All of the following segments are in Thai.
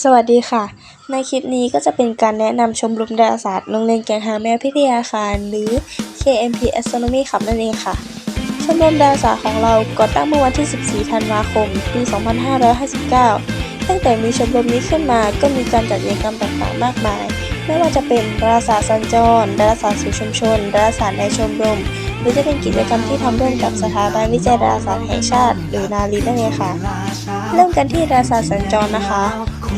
สวัสดีค่ะ ในคลิปนี้ก็จะเป็นการแนะนำชมรมดาราศาสตร์โรงเรียนแก่งหางแมวพิทยาคาร หรือ KMP Astronomy ครับนั่นเองค่ะ ชมรมดาราศาสตร์ของเราก่อตั้งเมื่อวันที่ 14 ธันวาคม ปี 2559 ตั้งแต่มีชมรมนี้ขึ้นมาก็มีการจัดกิจกรรมต่างๆ มากมาย ไม่ว่าจะเป็นดาราศาสตร์สัญจรดาราศาสตร์สู่ชุมชนดาราศาสตร์ในชมรม หรือจะเป็นกิจกรรมที่ทำร่วมกับสถาบันวิจัยดาราศาสตร์แห่งชาติ หรือนารีนั่นเองค่ะ เริ่มกันที่ดาราศาสตร์สัญจรนะคะ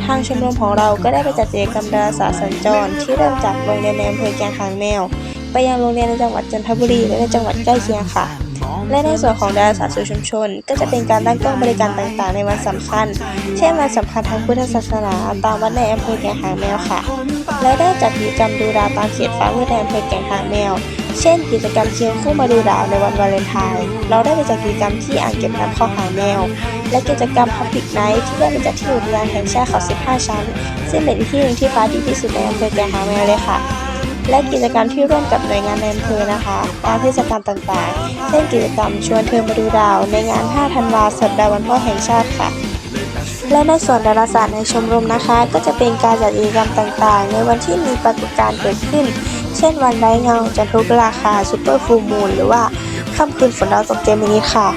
ทางชมรมของเราก็ได้ไปจัดกิจกรรมดาราศาสตร์สัญจร ที่เริ่มจากโรงเรียนในอำเภอแกงหางแมว ไปยังโรงเรียนในจังหวัดจันทบุรีและในจังหวัดใกล้เคียงค่ะ และในส่วนของดาราศาสตร์สู่ชุมชน ก็จะเป็นการตั้งกล้องบริการต่างๆ ในวันสำคัญ เช่นวันสำคัญทางพุทธศาสนาตามวัดในอำเภอแกงหางแมวค่ะ และได้จัดกิจกรรมดูดาวตามเขตฟ้ามืดในอำเภอแก่งหางแมว เช่น กิจกรรมเคียงคู่มาดูดาวในวันวาเลนไทน์เราได้ไปจัดกิจกรรมที่อ่างเก็บน้ำคลอหางแมว และกิจกรรม Public Night ที่ได้ไปจัดที่อุทยานแห่งชาติเขา 15 ชั้น ซึ่งเป็นที่หนึ่งที่ฟ้าดีที่สุดในอำเภอแก่หางแมวเลยค่ะ และกิจกรรมที่ร่วมกับหน่วยงานในอำเภอนะคะตามเทศกาลต่างๆ เช่นกิจกรรมชวนเธอมาดูดาว ในงาน 5 ธันวาสัปดาห์วันพ่อแห่งชาติค่ะ และในส่วนดาราศาสตร์ในชมรมนะคะ ก็จะเป็นการจัดกิจกรรมต่างๆ ในวันที่มีปรากฏการณ์เกิดขึ้น เช่นวันไร้เงาจันทรุปราคาซูเปอร์ฟูมูนหรือว่าค่ำคืนฝนดาวตกเจมินีค่ะ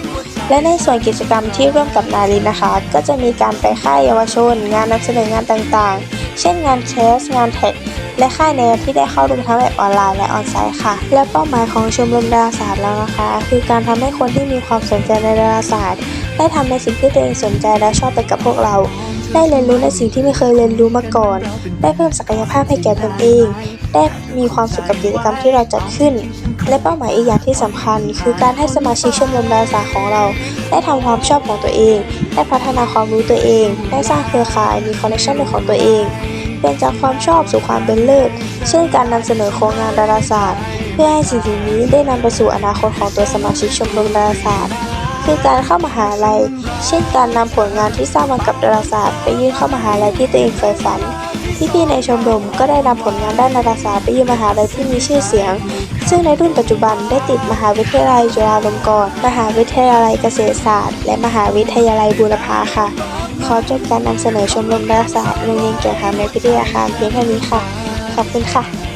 และในส่วนกิจกรรมที่ร่วมกับนารินนะคะ ก็จะมีการไปค่ายเยาวชน งานนำเสนองานต่างๆ เช่นงานแคสงานแท็กและค่ายแนวที่ได้เข้าร่วมทั้งแบบออนไลน์และออนไซต์ค่ะ และเป้าหมายของชมรมดาราศาสตร์แล้วนะคะ คือการทำให้คนที่มีความสนใจในดาราศาสตร์ ได้ทำในสิ่งที่ตัวเองสนใจและชอบไปกับพวกเรา ได้เรียนรู้ในสิ่งที่ไม่เคยเรียนรู้มาก่อน ได้เพิ่มศักยภาพให้แก่ตนเอง ได้มีความสุขกับกิจกรรมที่เราจัดขึ้น และเป้าหมายอีกอย่างที่สำคัญ คือการให้สมาชิกชมรมดาราศาสตร์ของเรา ได้ทำความชอบของตัวเอง ได้พัฒนาความรู้ตัวเอง ได้สร้างเครือข่าย มีคอนเนคชั่นเป็นของตัวเองเป็นจากความชอบสู่ความเป็นเลิศ เช่นการนำเสนอโครงงานดาราศาสตร์ เพื่อให้สิ่งนี้ได้นำไปสู่อนาคตของตัวสมาชิกชมรมดาราศาสตร์ คือการเข้ามหาลัย เช่นการนำผลงานที่สร้างมากับดาราศาสตร์ไปยื่นเข้ามหาลัยที่ตัวเองใฝ่ฝัน พี่ๆในชมรมก็ได้นำผลงานด้านดาราศาสตร์ไปยื่นมหาลัยที่มีชื่อเสียง ซึ่งในรุ่นปัจจุบันได้ติดมหาวิทยาลัยจุฬาลงกรณ์ มหาวิทยาลัยเกษตรศาสตร์ และมหาวิทยาลัยบูรพาค่ะ ขอจบการนำเสนอชมรมดาราศาสตร์โรงเรียนแก่งหางแมวพิทยาคารเพียงเท่านี้ค่ะ ขอบคุณค่ะ